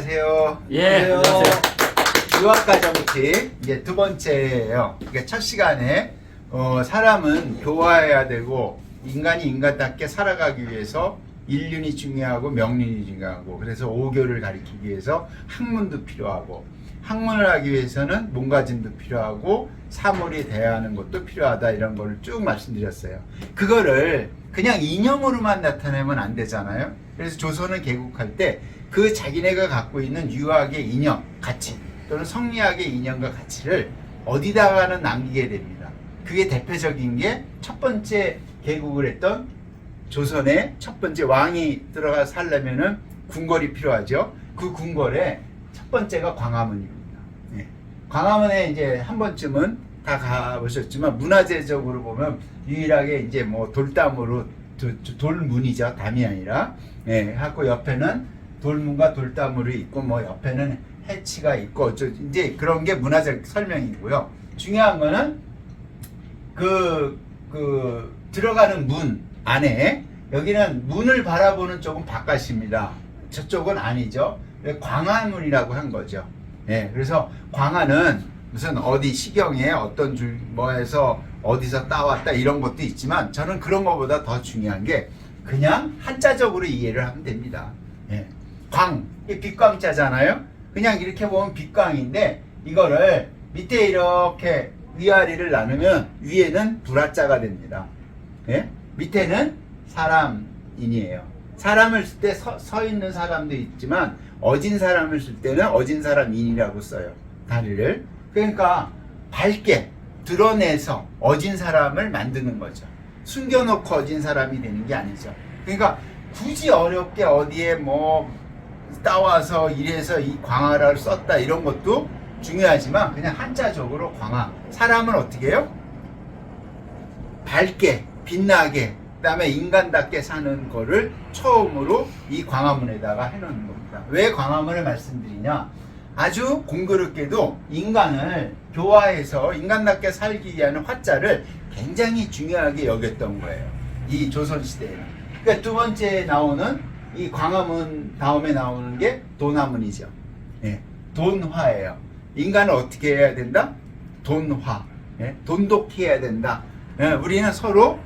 안녕하세요. 예, 안녕하세요. 유학가정팁 이제 두 번째예요. 그러니까 첫 시간에 어, 사람은 교화해야 되고 인간이 인간답게 살아가기 위해서 인륜이 중요하고 명륜이 중요하고 그래서 오교를 가리키기 위해서 학문도 필요하고 학문을 하기 위해서는 몸가짐도 필요하고 사물이 대하는 것도 필요하다 이런 거를 쭉 말씀드렸어요. 그거를 그냥 이념으로만 나타내면 안 되잖아요. 그래서 조선을 개국할 때 그 자기네가 갖고 있는 유학의 이념, 가치 또는 성리학의 이념과 가치를 어디다가는 남기게 됩니다. 그게 대표적인 게 첫 번째 개국을 했던 조선의 첫 번째 왕이 들어가 살려면은 궁궐이 필요하죠. 그 궁궐의 첫 번째가 광화문입니다. 예. 광화문에 이제 한 번쯤은 다 가보셨지만 문화재적으로 보면 유일하게 이제 뭐 돌담으로 돌문이죠. 담이 아니라 예. 하고 옆에는 돌문과 돌담으로 있고 뭐 옆에는 해치가 있고 저 이제 그런 게 문화적 설명이고요. 중요한 거는 그, 그, 들어가는 문 안에, 여기는 문을 바라보는 쪽은 바깥입니다. 저쪽은 아니죠. 광화문이라고 한 거죠. 예, 그래서 광화는 무슨 어디 시경에 어떤 줄, 뭐에서 어디서 따왔다 이런 것도 있지만 저는 그런 것보다 더 중요한 게 그냥 한자적으로 이해를 하면 됩니다. 예. 광, 이 빛광자잖아요? 그냥 이렇게 보면 빛광인데 이거를 밑에 이렇게 위아래를 나누면 위에는 불화자가 됩니다. 예? 밑에는 사람인이에요. 사람을 쓸 때 서 있는 사람도 있지만 어진 사람을 쓸 때는 어진 사람인이라고 써요. 다리를. 그러니까 밝게 드러내서 어진 사람을 만드는 거죠. 숨겨놓고 어진 사람이 되는 게 아니죠. 그러니까 굳이 어렵게 어디에 뭐 따와서 이래서 이 광화를 썼다 이런 것도 중요하지만 그냥 한자적으로 광화 사람은 어떻게 해요? 밝게 빛나게 그 다음에 인간답게 사는 거를 처음으로 이 광화문에다가 해놓는 겁니다. 왜 광화문을 말씀드리냐? 아주 공교롭게도 인간을 교화해서 인간답게 살기 위한 화자를 굉장히 중요하게 여겼던 거예요. 이 조선 시대에는. 그러니까 두 번째 나오는 이 광화문 다음에 나오는 게 도나문이죠. 예, 돈화예요. 인간을 어떻게 해야 된다? 돈화. 예, 돈독해야 된다. 예, 우리는 서로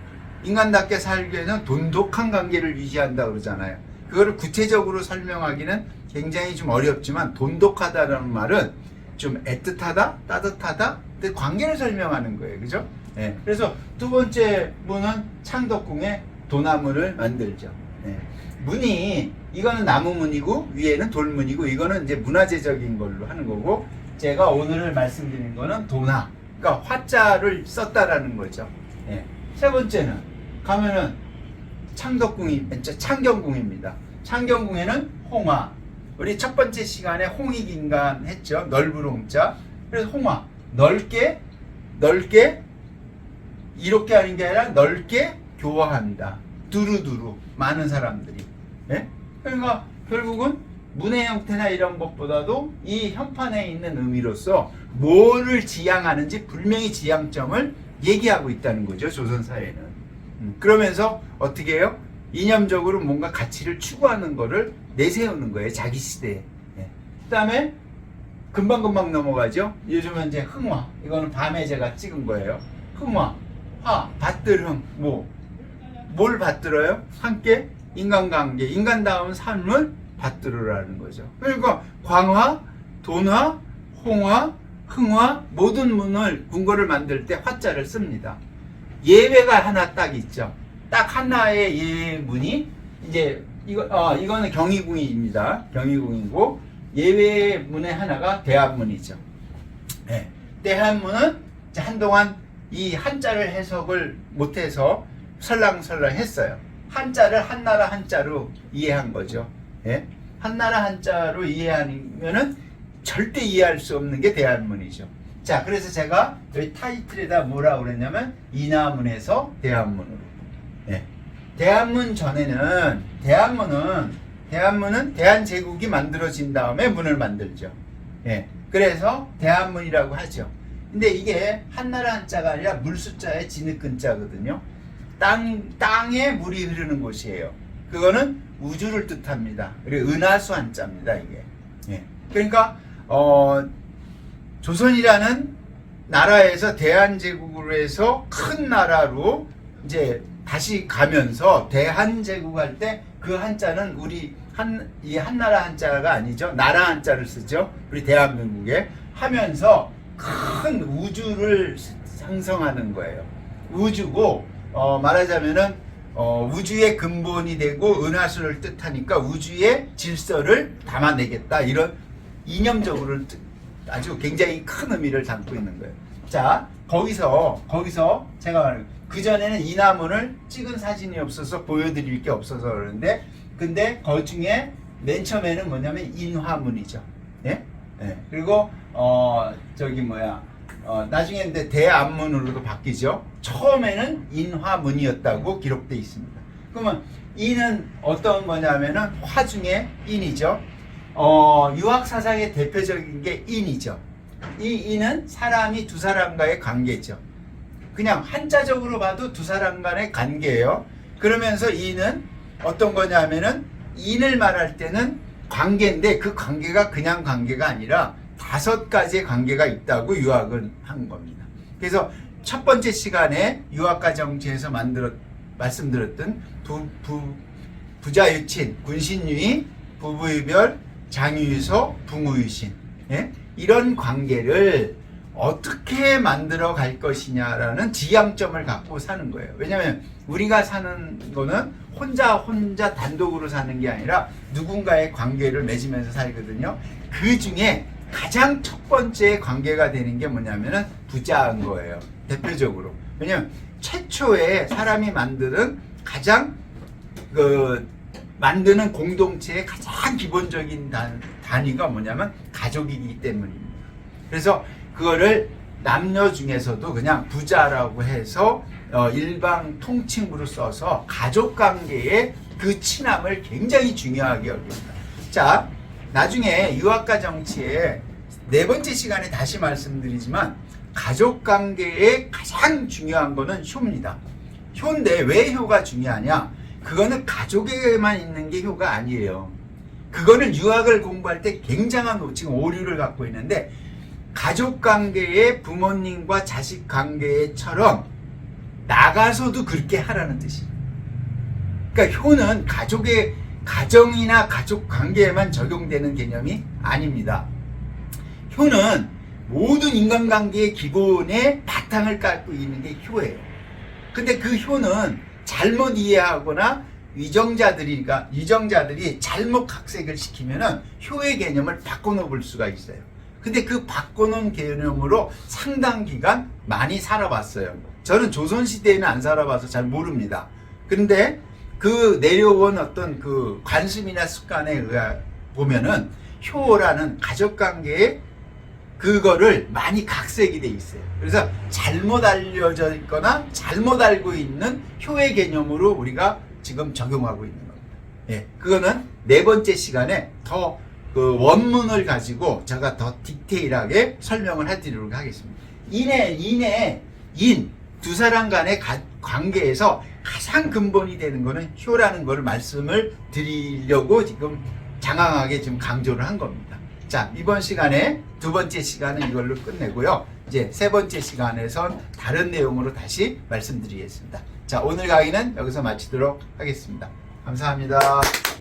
인간답게 살기 위해서는 돈독한 관계를 유지한다 그러잖아요. 그거를 구체적으로 설명하기는 굉장히 좀 어렵지만 돈독하다는 말은 좀 애틋하다, 따뜻하다, 그 관계를 설명하는 거예요. 그죠? 예. 그래서 두 번째 문은 창덕궁에 도나문을 만들죠. 예. 문이 이거는 나무 문이고 위에는 돌문이고 이거는 이제 문화재적인 걸로 하는 거고 제가 오늘 말씀드린 거는 도나 그러니까 화자를 썼다라는 거죠. 예. 세 번째는 가면은 창덕궁이 창경궁입니다. 창경궁에는 홍화 우리 첫 번째 시간에 홍익인간 했죠. 넓은 홍자 그래서 홍화 넓게 넓게 이렇게 하는 게 아니라 넓게 교화한다. 두루두루 많은 사람들이. 예? 그러니까 결국은 문의 형태나 이런 것보다도 이 현판에 있는 의미로서 뭐를 지향하는지 분명히 지향점을 얘기하고 있다는 거죠. 조선 사회는. 음, 그러면서 어떻게 해요? 이념적으로 뭔가 가치를 추구하는 거를 내세우는 거예요. 자기 시대에. 예. 그 다음에 금방금방 넘어가죠. 요즘은 이제 흥화. 이거는 밤에 제가 찍은 거예요. 흥화, 화, 받들흥, 뭐. 뭘 받들어요? 함께 인간관계, 인간다운 삶을 받들으라는 거죠. 그러니까 광화, 돈화, 홍화, 흥화 모든 문을 궁궐을 만들 때 화자를 씁니다. 예외가 하나 딱 있죠. 딱 하나의 예문이 이제 이거 어 이거는 경희궁입니다. 경희궁이고 예외 문의 하나가 대한문이죠. 네. 대한문은 한동안 이 한자를 해석을 못해서 설랑설랑 했어요. 한자를 한나라 한자로 이해한 거죠. 예? 한나라 한자로 이해하면은 절대 이해할 수 없는 게 대한문이죠. 자, 그래서 제가 여기 타이틀에다 뭐라 그랬냐면 이나문에서 대한문으로. 예. 대한문 전에는 대한문은 대한문은 대한제국이 만들어진 다음에 문을 만들죠. 예. 그래서 대한문이라고 하죠. 근데 이게 한나라 한자가 아니라 물숫자의 진흙근자거든요. 땅, 땅에 물이 흐르는 곳이에요. 그거는 우주를 뜻합니다. 그리고 은하수 한자입니다, 이게. 그러니까 어 조선이라는 나라에서 대한제국으로 해서 큰 나라로 이제 다시 가면서 대한제국 할 때 그 한자는 우리 한 이 한나라 한자가 아니죠. 나라 한자를 쓰죠. 우리 대한민국에. 하면서 큰 우주를 상성하는 거예요. 우주고 어 말하자면은 어 우주의 근본이 되고 은하수를 뜻하니까 우주의 질서를 담아내겠다. 이런 이념적으로 뜻- 아주 굉장히 큰 의미를 담고 있는 거예요. 자, 거기서, 거기서 제가 말해요. 그전에는 이 나무를 찍은 사진이 없어서 보여드릴 게 없어서 그러는데, 근데 그 중에 맨 처음에는 뭐냐면 인화문이죠. 예? 예. 그리고, 어, 저기 뭐야. 어, 나중에 근데 대안문으로도 바뀌죠. 처음에는 인화문이었다고 기록되어 있습니다. 그러면 인은 어떤 거냐면은 화 중에 인이죠. 어, 유학 사상의 대표적인 게 인이죠. 이 인은 사람이 두 사람과의 관계죠. 그냥 한자적으로 봐도 두 사람 간의 관계예요. 그러면서 인은 어떤 거냐면은 인을 말할 때는 관계인데 그 관계가 그냥 관계가 아니라 다섯 가지의 관계가 있다고 유학은 한 겁니다. 그래서 첫 번째 시간에 유학과 정치에서 만들었 말씀드렸던 부, 부, 부자유친, 군신유의, 부부유별, 장유유소, 붕우유신 예? 이런 관계를 어떻게 만들어 갈 것이냐라는 지향점을 갖고 사는 거예요. 왜냐하면 우리가 사는 거는 혼자 혼자 단독으로 사는 게 아니라 누군가의 관계를 맺으면서 살거든요. 그 중에 가장 첫 번째 관계가 되는 게 뭐냐면은 부자인 거예요. 대표적으로. 왜냐면 최초에 사람이 만드는 가장 그 만드는 공동체의 가장 기본적인 단, 단위가 뭐냐면 가족이기 때문입니다. 그래서 그거를 남녀 중에서도 그냥 부자라고 해서 어, 일방 통칭으로 써서 가족 관계의 그 친함을 굉장히 중요하게 여깁니다. 자, 나중에 유학과 정치의 네 번째 시간에 다시 말씀드리지만 가족 관계의 가장 중요한 거는 효입니다. 효인데 왜 효가 중요하냐? 그거는 가족에게만 있는 게 효가 아니에요. 그거는 유학을 공부할 때 굉장한 지금 오류를 갖고 있는데 가족 관계의 부모님과 자식 관계처럼 나가서도 그렇게 하라는 뜻이에요. 그러니까 효는 가족의 가정이나 가족 관계에만 적용되는 개념이 아닙니다. 효는 모든 인간관계의 기본에 바탕을 깔고 있는 게 효예요. 근데 그 효는 잘못 이해하거나 위정자들이가 위정자들이 잘못 각색을 시키면은 효의 개념을 바꿔놓을 볼 수가 있어요. 근데 그 바꿔놓은 개념으로 상당 기간 많이 살아봤어요. 저는 조선 시대에는 안 살아봐서 잘 모릅니다. 그런데 그 내려온 어떤 그 관심이나 습관에 의해 보면은 효라는 가족 관계에 그거를 많이 각색이 돼 있어요. 그래서 잘못 알려져 있거나 잘못 알고 있는 효의 개념으로 우리가 지금 적용하고 있는 겁니다. 예, 그거는 네 번째 시간에 더 그 원문을 가지고 제가 더 디테일하게 설명을 해드리도록 하겠습니다. 인의 인의 인 두 사람 간의 가- 관계에서 가장 근본이 되는 거는 효라는 거를 말씀을 드리려고 지금 장황하게 지금 강조를 한 겁니다. 자, 이번 시간에 두 번째 시간은 이걸로 끝내고요. 이제 세 번째 시간에선 다른 내용으로 다시 말씀드리겠습니다. 자, 오늘 강의는 여기서 마치도록 하겠습니다. 감사합니다.